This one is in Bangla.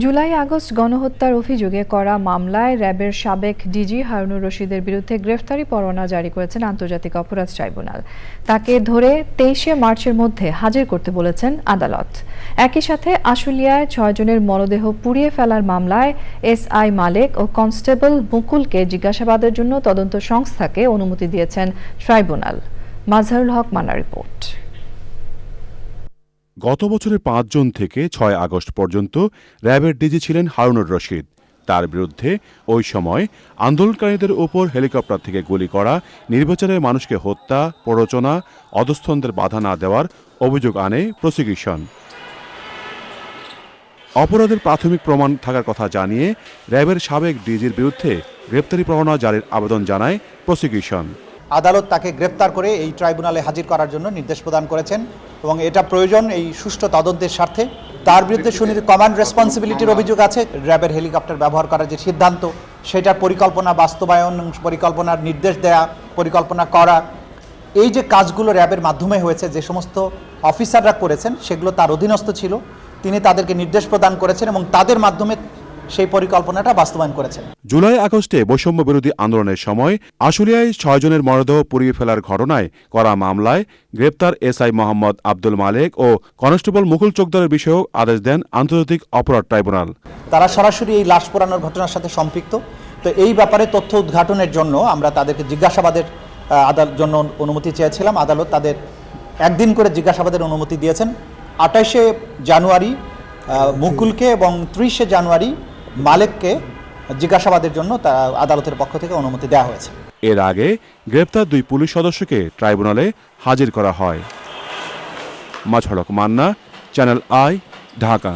জুলাই আগস্ট গণহত্যার অভিযোগে করা মামলায় র্যাবের সাবেক ডিজি হারুনুর রশিদের বিরুদ্ধে গ্রেফতারি পরোয়ানা জারি করেছেন আন্তর্জাতিক অপরাধ ট্রাইব্যুনাল। তাকে ধরে তেইশে মার্চের মধ্যে হাজির করতে বলেছেন আদালত। একই সাথে আশুলিয়ায় ছয়জনের মরদেহ পুড়িয়ে ফেলার মামলায় এস আই মালেক ও কনস্টেবল মুকুলকে জিজ্ঞাসাবাদের জন্য তদন্ত সংস্থাকে অনুমতি দিয়েছেন ট্রাইব্যুনাল। মাজহারুল হক মানা রিপোর্ট। গত বছরের পাঁচ জুন থেকে ছয় আগস্ট পর্যন্ত র্যাবের ডিজি ছিলেন হারুনুর রশিদ। তার বিরুদ্ধে ওই সময় আন্দোলনকারীদের উপর হেলিকপ্টার থেকে গুলি করা নির্বাচনে মানুষকে হত্যা, প্ররোচনা অধস্থনদের বাধা না দেওয়ার অভিযোগ আনে প্রসিকিউশন। অপরাধের প্রাথমিক প্রমাণ থাকার কথা জানিয়ে র্যাবের সাবেক ডিজির বিরুদ্ধে গ্রেপ্তারি পরোয়ানা জারির আবেদন জানায় প্রসিকিউশন। আদালত তাকে গ্রেপ্তার করে এই ট্রাইব্যুনালে হাজির করার জন্য নির্দেশ প্রদান করেছেন এবং এটা প্রয়োজন এই সুষ্ঠু তদন্তের স্বার্থে। তার বিরুদ্ধে শুনি কমান্ড রেসপন্সিবিলিটির অভিযোগ আছে। র্যাবের হেলিকপ্টার ব্যবহার করার যে সিদ্ধান্ত, সেটার পরিকল্পনা বাস্তবায়ন, পরিকল্পনার নির্দেশ দেয়া, পরিকল্পনা করা, এই যে কাজগুলো র্যাবের মাধ্যমে হয়েছে, যে সমস্ত অফিসাররা করেছেন, সেগুলো তার অধীনস্থ ছিল। তিনি তাদেরকে নির্দেশ প্রদান করেছেন এবং তাদের মাধ্যমে সেই পরিকল্পনাটা বাস্তবায়ন করেছেন। জুলাই আগস্টে বৈষম্য বিরোধী আন্দোলনের সময় আশুলিয়ায় ছয়জনের মরদেহ পুড়িয়ে ফেলার ঘটনায় করা মামলায় গ্রেপ্তার এসআই মোহাম্মদ আব্দুল মালেক ও কনস্টেবল মুকুল চোকদারের বিষয়েও আদেশ দেন আন্তর্জাতিক অপরাধ ট্রাইব্যুনাল। তারা সরাসরি এই লাশ পোড়ানোর ঘটনার সাথে সম্পৃক্ত। তো এই ব্যাপারে তথ্য উদ্ঘাটনের জন্য আমরা তাদেরকে জিজ্ঞাসাবাদের আদালত জন্য অনুমতি চেয়েছিলাম। আদালত তাদের একদিন করে জিজ্ঞাসাবাদের অনুমতি দিয়েছেন। আঠাশে জানুয়ারি মুকুলকে এবং ত্রিশে জানুয়ারি মালেককে জিজ্ঞাসাবাদের জন্য তার আদালতের পক্ষ থেকে অনুমতি দেওয়া হয়েছে। এর আগে গ্রেপ্তার দুই পুলিশ সদস্যকে ট্রাইব্যুনালে হাজির করা হয়। মাঝড়ক মান্না, চ্যানেল আই, ঢাকা।